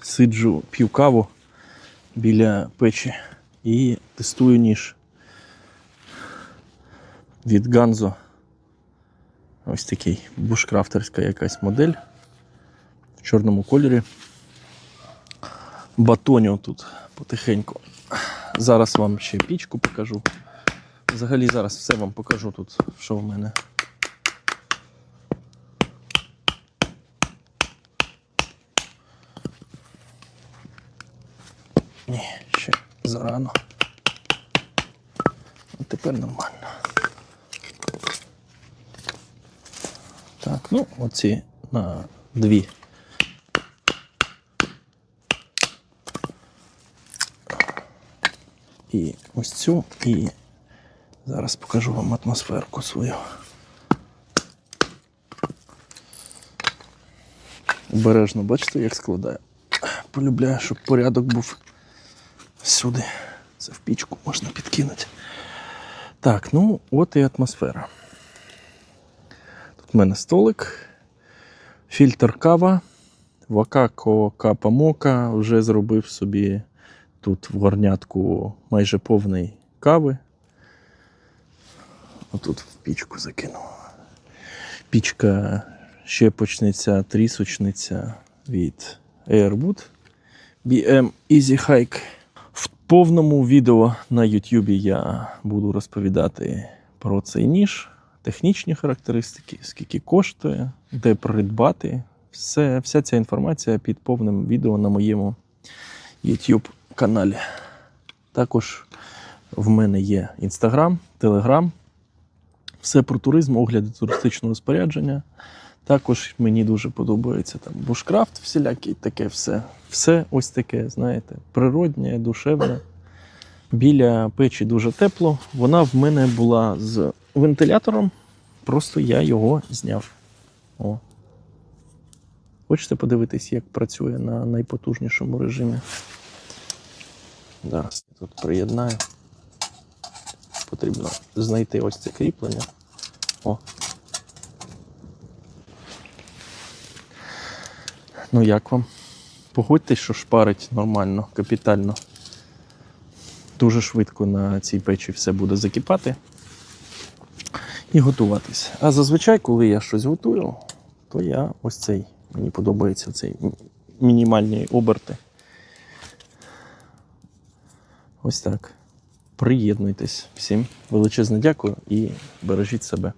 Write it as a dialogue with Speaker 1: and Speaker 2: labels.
Speaker 1: сиджу, п'ю каву біля печі і тестую ніж від Ганзо. Ось такий бушкрафтерська якась модель в чорному кольорі. Батоню тут потихеньку. Зараз вам ще пічку покажу. Взагалі зараз все вам покажу тут, що в мене. Ні, ще зарано. От тепер нормально. Так, ну, оці на дві. І ось цю, і зараз покажу вам атмосферку свою. Обережно, бачите, як складаю. Полюбляю, щоб порядок був сюди. Це в пічку можна підкинути. Так, ну от і атмосфера. Тут в мене столик, фільтр кава, Вакако Капа Мока. Вже зробив собі тут в горнятку майже повний кави. Отут в пічку закинув. Пічка щепочниця, трісочниця від Airwood BM Easy Hike. Повному відео на YouTube я буду розповідати про цей ніж, технічні характеристики, скільки коштує, де придбати. Все, вся ця інформація під повним відео на моєму YouTube каналі. Також в мене є Instagram, Telegram. Все про туризм, огляди туристичного спорядження. Також мені дуже подобається там бушкрафт, всілякий, таке все. Все ось таке, знаєте, природнє, душевне. Біля печі дуже тепло. Вона в мене була з вентилятором, просто я його зняв. О. Хочете подивитись, як працює на найпотужнішому режимі? Зараз я тут приєднаю. Потрібно знайти ось це кріплення. О. Ну як вам? Погодьтесь, що шпарить нормально, капітально. Дуже швидко на цій печі все буде закипати і готуватись. А зазвичай, коли я щось готую, то я ось цей. Мені подобається цей м- мінімальні оберти. Ось так. Приєднуйтесь. Всім величезне дякую і бережіть себе.